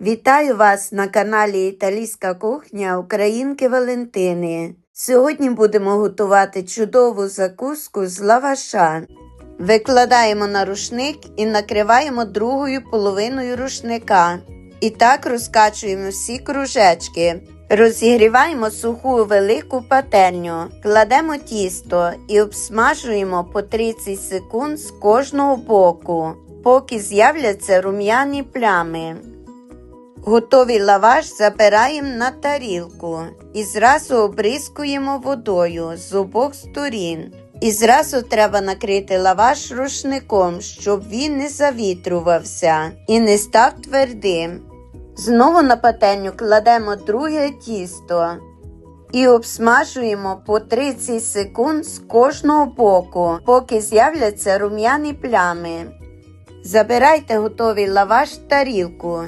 Вітаю вас на каналі Італійська кухня Українки Валентини. Сьогодні будемо готувати чудову закуску з лаваша. Викладаємо на рушник і накриваємо другою половиною рушника. І так розкачуємо всі кружечки. Розігріваємо суху велику пательню, кладемо тісто і обсмажуємо по 30 секунд з кожного боку, поки з'являться рум'яні плями. Готовий лаваш забираємо на тарілку і зразу обрискуємо водою з обох сторін. І зразу треба накрити лаваш рушником, щоб він не завітрувався і не став твердим. Знову на пательню кладемо друге тісто і обсмажуємо по 30 секунд з кожного боку, поки з'являться рум'яні плями. Забирайте готовий лаваш в тарілку